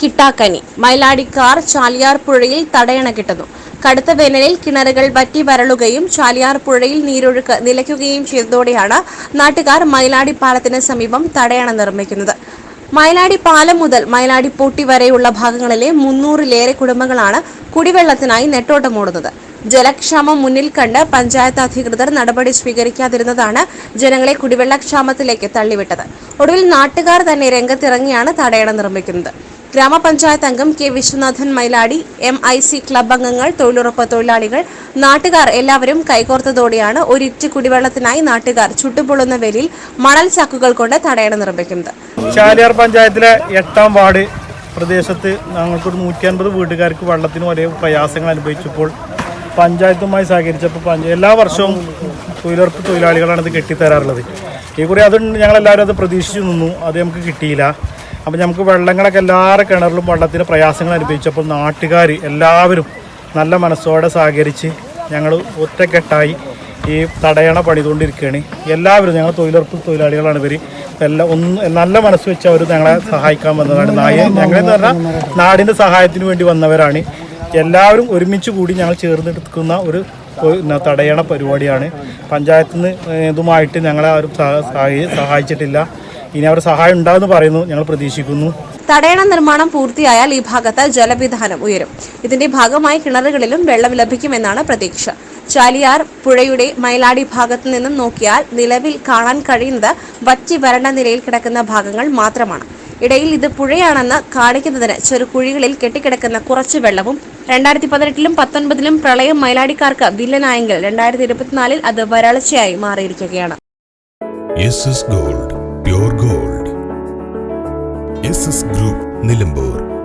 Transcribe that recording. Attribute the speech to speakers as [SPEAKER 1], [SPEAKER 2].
[SPEAKER 1] കിട്ടാക്കനി. മൈലാടിക്കാർ ചാലിയാർ പുഴയിൽ തടയണ കിട്ടുന്നു. കടുത്ത വേനലിൽ കിണറുകൾ വറ്റി വരളുകയും ചാലിയാർ പുഴയിൽ നീരൊഴുക്ക് നിലയ്ക്കുകയും ചെയ്തതോടെയാണ് നാട്ടുകാർ മൈലാടി പാലത്തിന് സമീപം തടയണ നിർമ്മിക്കുന്നത്. മൈലാടി പാലം മുതൽ മൈലാടി പൊട്ടി വരെയുള്ള ഭാഗങ്ങളിലെ മുന്നൂറിലേറെ കുടുംബങ്ങളാണ് കുടിവെള്ളത്തിനായി നെട്ടോട്ടമോടുന്നത്. ജലക്ഷാമം മുന്നിൽ കണ്ട് പഞ്ചായത്ത് അധികൃതർ നടപടി സ്വീകരിക്കാതിരുന്നതാണ് ജനങ്ങളെ കുടിവെള്ളക്ഷാമത്തിലേക്ക് തള്ളിവിട്ടത്. ഒടുവിൽ നാട്ടുകാർ തന്നെ രംഗത്തിറങ്ങിയാണ് തടയണ നിർമ്മിക്കുന്നത്. ഗ്രാമപഞ്ചായത്ത് അംഗം K Viswanathan Mailadi M I C club അംഗങ്ങൾ തൊഴിലുറപ്പ് തൊഴിലാളികൾ നാട്ടുകാർ എല്ലാവരും കൈകോർത്തതോടെയാണ് ഒരിറ്റ് കുടിവെള്ളത്തിനായി നാട്ടുകാർ ചുട്ടുപൊള്ളുന്ന വെലിയിൽ മണൽ ചാക്കുകൾ കൊണ്ട് തടയണ നിർമ്മിക്കുന്നത്.
[SPEAKER 2] ചാലിയാർ പഞ്ചായത്തിലെ എട്ടാം വാർഡ് പ്രദേശത്ത് ഞങ്ങൾക്കൊരു നൂറ്റി അൻപത് വീട്ടുകാർക്ക് വെള്ളത്തിന് ഒരേ പ്രയാസങ്ങൾ അനുഭവിച്ചപ്പോൾ പഞ്ചായത്തുമായി സഹകരിച്ചപ്പോൾ പഞ്ചായത്ത് എല്ലാ വർഷവും തൊഴിലുറപ്പ് തൊഴിലാളികളാണ് ഇത് കെട്ടിത്തരാറുള്ളത്. ഈ കുറി അത് ഞങ്ങളെല്ലാവരും അത് പ്രതീക്ഷിച്ചു നിന്നു. അത് നമുക്ക് കിട്ടിയില്ല. അപ്പം നമുക്ക് വെള്ളങ്ങളൊക്കെ എല്ലാവരുടെ കിണറിലും വെള്ളത്തിന് പ്രയാസങ്ങൾ അനുഭവിച്ചപ്പോൾ നാട്ടുകാർ എല്ലാവരും നല്ല മനസ്സോടെ സഹകരിച്ച് ഞങ്ങൾ ഒറ്റക്കെട്ടായി ഈ തടയണ പണിതുകൊണ്ടിരിക്കുകയാണ്. എല്ലാവരും ഞങ്ങൾ തൊഴിലുറപ്പ് തൊഴിലാളികളാണ് ഇവർ എല്ലാം ഒന്ന് നല്ല മനസ്സ് വെച്ച് അവർ ഞങ്ങളെ സഹായിക്കാൻ വന്നതാണ്. നായ ഞങ്ങളെന്ന് പറഞ്ഞാൽ നാടിന്റെ സഹായത്തിന് വേണ്ടി വന്നവരാണ്. എല്ലാവരും ഒരുമിച്ച് കൂടി ഞങ്ങൾ ചേർന്നെടുക്കുന്ന ഒരു തടയണ പരിപാടിയാണ്. പഞ്ചായത്തിൽ നിന്ന് ഇതുമായിട്ട് ഞങ്ങളെ ആരും സഹ- സഹായിച്ചിട്ടില്ല. ഇനി അവർ സഹായം ഉണ്ടാകുമെന്ന് പറയുന്നു ഞങ്ങൾ പ്രതീക്ഷിക്കുന്നു.
[SPEAKER 1] തടയണ നിർമ്മാണം പൂർത്തിയായാൽ ഈ ഭാഗത്ത് ജലവിധാനം ഉയരും. ഇതിന്റെ ഭാഗമായി കിണറുകളിലും വെള്ളം ലഭിക്കുമെന്നാണ് പ്രതീക്ഷ. ചാലിയാർ പുഴയുടെ മൈലാടി ഭാഗത്തു നിന്നും നോക്കിയാൽ നിലവിൽ കാണാൻ കഴിയുന്നത് വറ്റി വരണ്ട നിലയിൽ കിടക്കുന്ന ഭാഗങ്ങൾ മാത്രമാണ്. ഇടയിൽ ഇത് പുഴയാണെന്ന് കാണിക്കുന്നതിന് ചെറുകുഴികളിൽ കെട്ടിക്കിടക്കുന്ന കുറച്ച് വെള്ളവും രണ്ടായിരത്തി പതിനെട്ടിലും പത്തൊൻപതിലും പ്രളയം മൈലാടിക്കാർക്ക് വില്ലനായെങ്കിൽ രണ്ടായിരത്തി ഇരുപത്തിനാലിൽ അത് വരൾച്ചയായി മാറിയിരിക്കുകയാണ്.
[SPEAKER 3] Gold gold. ഗ്രൂപ്പ് നിലമ്പൂർ.